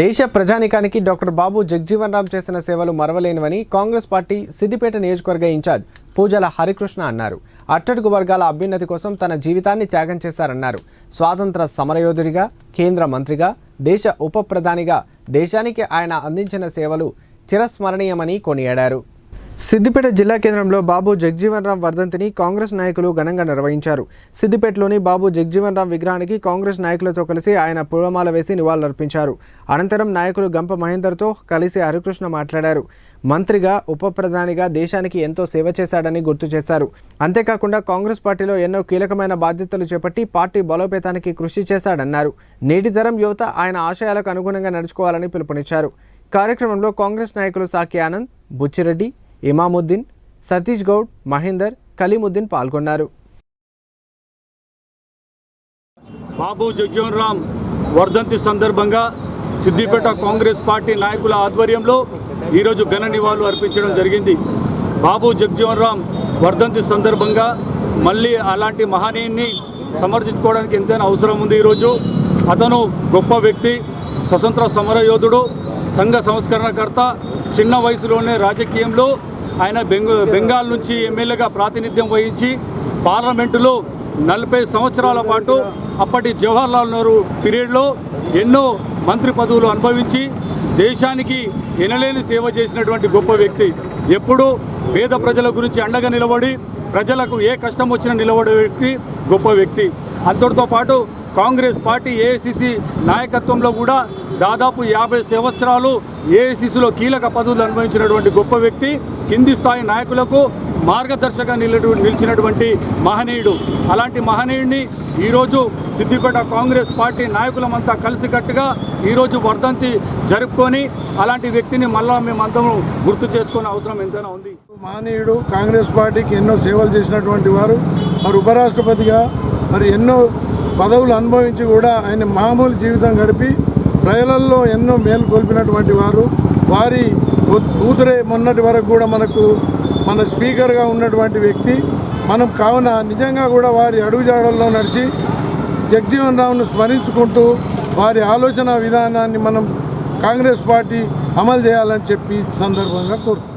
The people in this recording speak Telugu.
దేశ ప్రజానికానికి డాక్టర్ బాబు జగ్జీవన్ రామ్ చేసిన సేవలు మరవలేనివని కాంగ్రెస్ పార్టీ సిద్దిపేట నియోజకవర్గ ఇన్ఛార్జ్ పూజల హరికృష్ణ అన్నారు. అట్టడుగు వర్గాల అభ్యున్నతి కోసం తన జీవితాన్ని త్యాగం చేశారన్నారు. స్వాతంత్ర సమరయోధుడిగా కేంద్ర మంత్రిగా దేశ ఉప ప్రధానిగా దేశానికి ఆయన అందించిన సేవలు చిరస్మరణీయమని కొనియాడారు. సిద్దిపేట జిల్లా కేంద్రంలో బాబు జగ్జీవన్ రామ్ వర్ధంతిని కాంగ్రెస్ నాయకులు ఘనంగా నిర్వహించారు. సిద్దిపేటలోని బాబు జగ్జీవన్ రామ్ విగ్రహానికి కాంగ్రెస్ నాయకులతో కలిసి ఆయన పూలమాల వేసి నివాళులర్పించారు. అనంతరం నాయకులు గంప మహేందర్తో కలిసి హరికృష్ణ మాట్లాడారు. మంత్రిగా ఉప ప్రధానిగా దేశానికి ఎంతో సేవ చేశాడని గుర్తు చేశారు. అంతేకాకుండా కాంగ్రెస్ పార్టీలో ఎన్నో కీలకమైన బాధ్యతలు చేపట్టి పార్టీ బలోపేతానికి కృషి చేశాడన్నారు. నేటి తరం యువత ఆయన ఆశయాలకు అనుగుణంగా నడుచుకోవాలని పిలుపునిచ్చారు. కార్యక్రమంలో కాంగ్రెస్ నాయకులు సాకి ఆనంద్ బుచ్చిరెడ్డి ఇమాముద్దీన్ సతీష్ గౌడ్ మహేందర్ కలీముద్దీన్ పాల్గొన్నారు. బాబు జగ్జీవన్ రామ్ వర్ధంతి సందర్భంగా సిద్దిపేట కాంగ్రెస్ పార్టీ నాయకుల ఆధ్వర్యంలో ఈరోజు ఘన నివాళులు అర్పించడం జరిగింది. బాబు జగ్జీవన్ రామ్ వర్ధంతి సందర్భంగా మళ్ళీ అలాంటి మహనీయుని సమర్థించుకోవడానికి ఎంతైనా అవసరం ఉంది ఈరోజు. అతను గొప్ప వ్యక్తి స్వతంత్ర సమరయోధుడు సంఘ సంస్కరణకర్త చిన్న వయసులోనే రాజకీయంలో ఆయన బెంగ బెంగాల్ నుంచి ఎమ్మెల్యేగా ప్రాతినిధ్యం వహించి పార్లమెంటులో నలభై సంవత్సరాల పాటు అప్పటి జవహర్లాల్ నెహ్రూ పీరియడ్లో ఎన్నో మంత్రి పదవులు అనుభవించి దేశానికి ఎనలేని సేవ చేసినటువంటి గొప్ప వ్యక్తి. ఎప్పుడూ పేద ప్రజల గురించి అండగా నిలబడి ప్రజలకు ఏ కష్టం వచ్చినా నిలబడే వ్యక్తి గొప్ప వ్యక్తి. అంతటితో పాటు కాంగ్రెస్ పార్టీ ఏఐసిసి నాయకత్వంలో కూడా దాదాపు యాభై సంవత్సరాలు ఏఐసిసిలో కీలక పదవులు అనుభవించినటువంటి గొప్ప వ్యక్తి కింది స్థాయి నాయకులకు మార్గదర్శకంగా నిలటు నిలిచినటువంటి మహనీయుడు. అలాంటి మహనీయుడిని ఈరోజు సిద్దిపేట కాంగ్రెస్ పార్టీ నాయకులమంతా కలిసికట్టుగా ఈరోజు వర్ధంతి జరుపుకొని అలాంటి వ్యక్తిని మళ్ళా మేమందరం గుర్తు చేసుకునే అవసరం ఎంతైనా ఉంది. మహనీయుడు కాంగ్రెస్ పార్టీకి ఎన్నో సేవలు చేసినటువంటి వారు మరి ఉపరాష్ట్రపతిగా మరి ఎన్నో పదవులు అనుభవించి కూడా ఆయన మామూలు జీవితం గడిపి ప్రజలలో ఎన్నో మేలు కోల్పినటువంటి వారు వారి కూతురే మొన్నటి వరకు కూడా మనకు మన స్పీకర్గా ఉన్నటువంటి వ్యక్తి మనం కావున నిజంగా కూడా వారి అడుగుజాడల్లో నడిచి జగజీవన్ రావును స్మరించుకుంటూ వారి ఆలోచన విధానాన్ని మనం కాంగ్రెస్ పార్టీ అమలు చేయాలని చెప్పి సందర్భంగా కోరుతున్నాం.